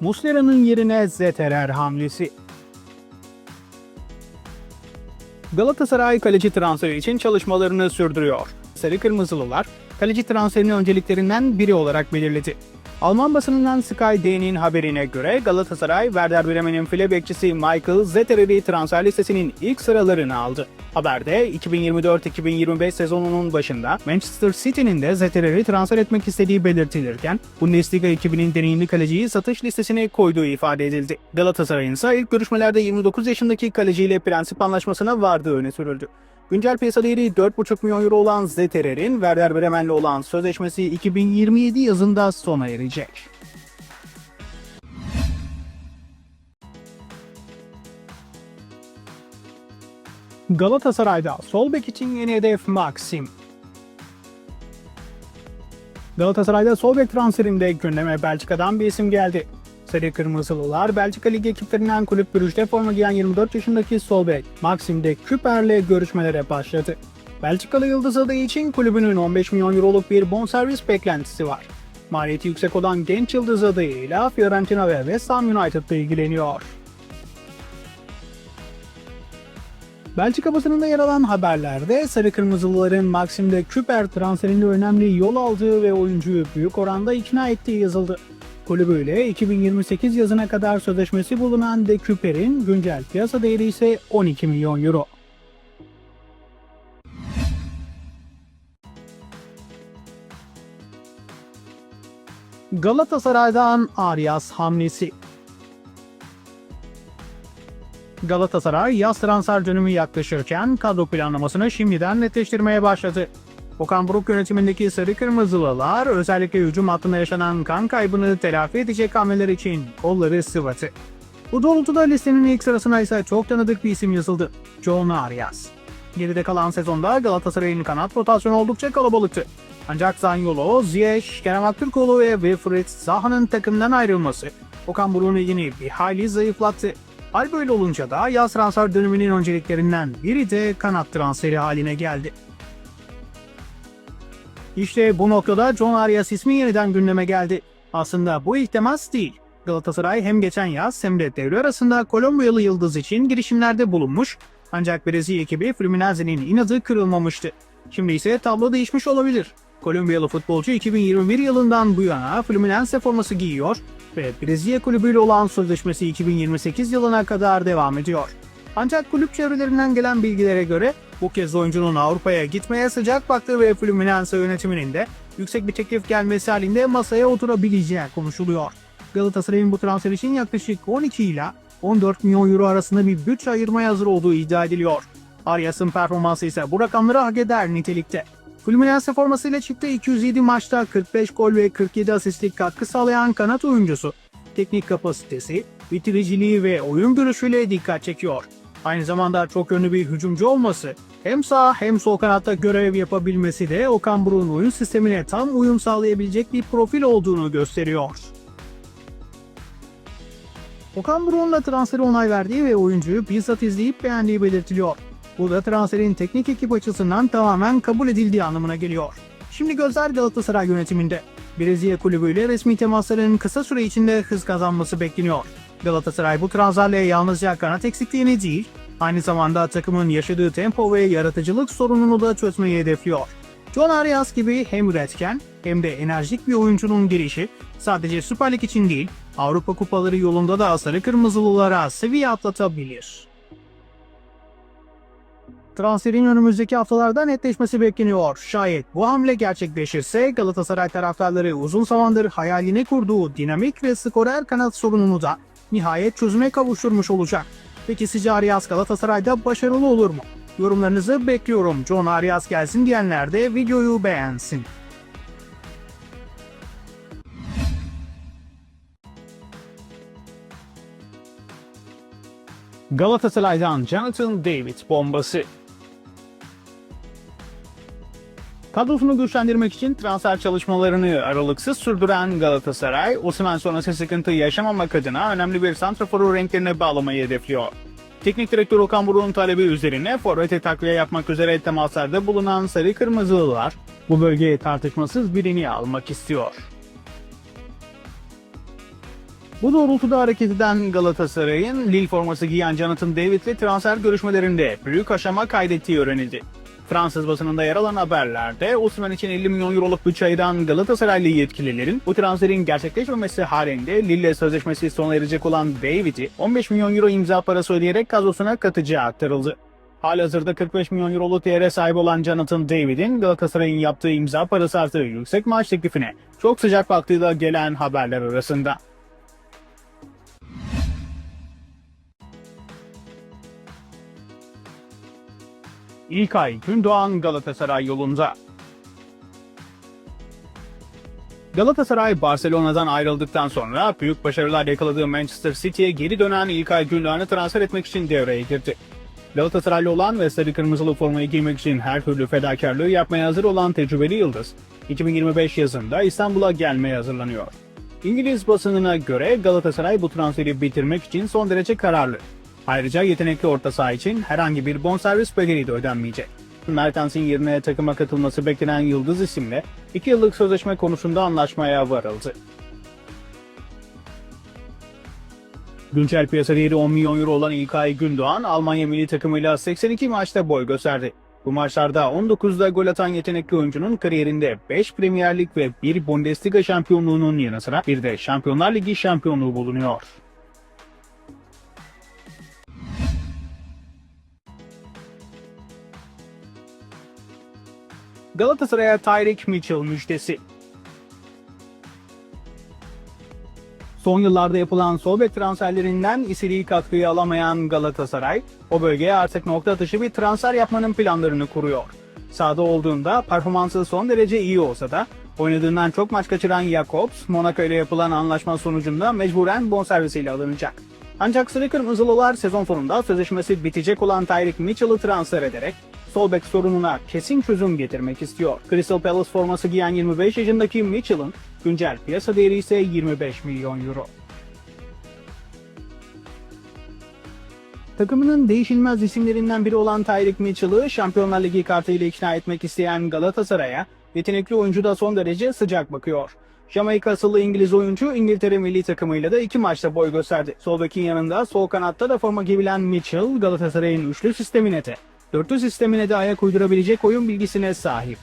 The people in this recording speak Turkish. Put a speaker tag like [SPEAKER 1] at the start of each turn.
[SPEAKER 1] Muslera'nın yerine Zeterer hamlesi. Galatasaray kaleci transferi için çalışmalarını sürdürüyor. Sarı Kırmızılılar, kaleci transferini önceliklerinden biri olarak belirledi. Alman basınından Sky D'nin haberine göre Galatasaray, Werder Bremen'in file bekçisi Michael Zetterer'i transfer listesinin ilk sıralarını aldı. Haberde 2024-2025 sezonunun başında Manchester City'nin de Zetterer'i transfer etmek istediği belirtilirken Bundesliga ekibinin deneyimli kaleciyi satış listesine koyduğu ifade edildi. Galatasaray'ın ise ilk görüşmelerde 29 yaşındaki kaleciyle prensip anlaşmasına vardığı öne sürüldü. Güncel piyasa değeri 4,5 milyon euro olan Zetterer'in Werder Bremen'le olan sözleşmesi 2027 yazında sona erecek. Galatasaray'da sol bek için yeni hedef Maxim. Galatasaray'da sol bek transferinde gündeme Belçika'dan bir isim geldi. Sarı Kırmızılılar Belçika Ligi ekiplerinden kulüp Brüj'de forma giyen 24 yaşındaki sol bek Maxim de Küper'le görüşmelere başladı. Belçikalı Yıldız adayı için kulübünün 15 milyon euroluk bir bonservis beklentisi var. Maliyeti yüksek olan genç Yıldız adayıyla Fiorentina ve West Ham United'da ilgileniyor. Belçika basınında yer alan haberlerde Sarı Kırmızılıların Maxim'de Küper transferinde önemli yol aldığı ve oyuncuyu büyük oranda ikna ettiği yazıldı. Kulübüyle 2028 yazına kadar sözleşmesi bulunan De Küper'in güncel piyasa değeri ise 12 milyon euro. Galatasaray'dan Arias hamlesi Galatasaray yaz transfer dönümü yaklaşırken kadro planlamasını şimdiden netleştirmeye başladı. Okan Buruk yönetimindeki Sarı Kırmızılılar özellikle hücum hattında yaşanan kan kaybını telafi edecek hamleler için kolları sıvatı. Bu doğrultuda listenin ilk sırasına ise çok tanıdık bir isim yazıldı. John Arias. Geride kalan sezonda Galatasaray'ın kanat rotasyonu oldukça kalabalıktı. Ancak Zaniolo, Ziyech, Kerem Aktürkoğlu ve Wilfried Zaha'nın takımdan ayrılması Okan Buruk'un ligini bir hayli zayıflattı. Hal böyle olunca da yaz transfer döneminin önceliklerinden biri de kanat transferi haline geldi. İşte bu noktada John Arias ismi yeniden gündeme geldi. Aslında bu ilk değil. Galatasaray hem geçen yaz hem de devre arasında Kolombiyalı Yıldız için girişimlerde bulunmuş ancak Brezilya ekibi Fluminense'nin inadı kırılmamıştı. Şimdi ise tablo değişmiş olabilir. Kolombiyalı futbolcu 2021 yılından bu yana Fluminense forması giyiyor ve Brezilya kulübüyle olan sözleşmesi 2028 yılına kadar devam ediyor. Ancak kulüp çevrelerinden gelen bilgilere göre bu kez oyuncunun Avrupa'ya gitmeye sıcak baktığı ve Fluminense yönetiminin de yüksek bir teklif gelmesi halinde masaya oturabileceği konuşuluyor. Galatasaray'ın bu transfer için yaklaşık 12 ile 14 milyon euro arasında bir bütçe ayırmaya hazır olduğu iddia ediliyor. Arias'ın performansı ise bu rakamları hak eder nitelikte. Fluminense formasıyla çıktığı 207 maçta 45 gol ve 47 asistlik katkı sağlayan kanat oyuncusu, teknik kapasitesi, bitiriciliği ve oyun görüşüyle dikkat çekiyor. Aynı zamanda çok yönlü bir hücumcu olması, hem sağ hem sol kanatta görev yapabilmesi de Okan Buruk'un oyun sistemine tam uyum sağlayabilecek bir profil olduğunu gösteriyor. Okan Buruk'un da transferi onay verdiği ve oyuncuyu bizzat izleyip beğendiği belirtiliyor. Bu da transferin teknik ekip açısından tamamen kabul edildiği anlamına geliyor. Şimdi gözler Galatasaray yönetiminde. Brezilya kulübüyle resmi temasların kısa süre içinde hız kazanması bekleniyor. Galatasaray bu transferle yalnızca kanat eksikliğini değil, aynı zamanda takımın yaşadığı tempo ve yaratıcılık sorununu da çözmeyi hedefliyor. John Arias gibi hem üretken hem de enerjik bir oyuncunun girişi sadece Süper Lig için değil, Avrupa kupaları yolunda da sarı kırmızılılara seviye atlatabilir. Transferin önümüzdeki haftalarda netleşmesi bekleniyor. Şayet bu hamle gerçekleşirse Galatasaray taraftarları uzun zamandır hayalini kurduğu dinamik ve skorer kanat sorununu da nihayet çözüme kavuşturmuş olacak. Peki sizce Arias Galatasaray'da başarılı olur mu? Yorumlarınızı bekliyorum. John Arias gelsin diyenler de videoyu beğensin. Galatasaray'dan Jonathan David bombası. Kadrosunu güçlendirmek için transfer çalışmalarını aralıksız sürdüren Galatasaray, Osimhen sonrası sıkıntı yaşamamak adına önemli bir santraforu renklerine bağlamayı hedefliyor. Teknik direktör Okan Buruk'un talebi üzerine forvete takviye yapmak üzere temaslarda bulunan Sarı Kırmızılılar, bu bölgeye tartışmasız birini almak istiyor. Bu doğrultuda hareket eden Galatasaray'ın Lille forması giyen Jonathan David'le transfer görüşmelerinde büyük aşama kaydettiği öğrenildi. Fransız basınında yer alan haberlerde Osimhen için 50 milyon euroluk bütçe ayıran Galatasaraylı yetkililerin bu transferin gerçekleşmemesi halinde Lille sözleşmesi sona erecek olan David'i 15 milyon euro imza parası ödeyerek kadrosuna katacağı aktarıldı. Halihazırda 45 milyon euroluk değere sahip olan Jonathan David'in Galatasaray'ın yaptığı imza parası artı yüksek maaş teklifine çok sıcak baktığıyla gelen haberler arasında. İlkay Gündoğan Galatasaray yolunda. Galatasaray Barcelona'dan ayrıldıktan sonra büyük başarılar yakaladığı Manchester City'ye geri dönen İlkay Gündoğan'ı transfer etmek için devreye girdi. Galatasaraylı olan ve sarı kırmızılı formayı giymek için her türlü fedakarlığı yapmaya hazır olan tecrübeli Yıldız, 2025 yazında İstanbul'a gelmeye hazırlanıyor. İngiliz basınına göre Galatasaray bu transferi bitirmek için son derece kararlı. Ayrıca yetenekli orta saha için herhangi bir bonservis bedeli de ödenmeyecek. Mertens'in yerine takıma katılması beklenen Yıldız isimle 2 yıllık sözleşme konusunda anlaşmaya varıldı. Güncel piyasa değeri 10 milyon euro olan İlkay Gündoğan, Almanya milli takımıyla 82 maçta boy gösterdi. Bu maçlarda 19'da gol atan yetenekli oyuncunun kariyerinde 5 Premier Lig ve 1 Bundesliga şampiyonluğunun yanı sıra bir de Şampiyonlar Ligi şampiyonluğu bulunuyor. Galatasaray'a Tyreek Mitchell müjdesi. Son yıllarda yapılan sol bek transferlerinden istediği katkıyı alamayan Galatasaray, o bölgeye artık nokta atışı bir transfer yapmanın planlarını kuruyor. Sahada olduğunda performansı son derece iyi olsa da oynadığından çok maç kaçıran Jakobs, Monaco ile yapılan anlaşma sonucunda mecburen bonservisiyle alınacak. Ancak Sarı Kırmızılılar sezon sonunda sözleşmesi bitecek olan Tyreek Mitchell'ı transfer ederek sol bek sorununa kesin çözüm getirmek istiyor. Crystal Palace forması giyen 25 yaşındaki Mitchell'ın güncel piyasa değeri ise 25 milyon euro. Takımının değişilmez isimlerinden biri olan Tyreek Mitchell'ı Şampiyonlar Ligi kartıyla ikna etmek isteyen Galatasaray'a yetenekli oyuncu da son derece sıcak bakıyor. Jamaika asıllı İngiliz oyuncu İngiltere milli takımıyla da iki maçta boy gösterdi. Sol yanında sol kanatta da forma giyilen Mitchell Galatasaray'ın üçlü sistemine de, dörtlü sistemine de ayak uydurabilecek oyun bilgisine sahip.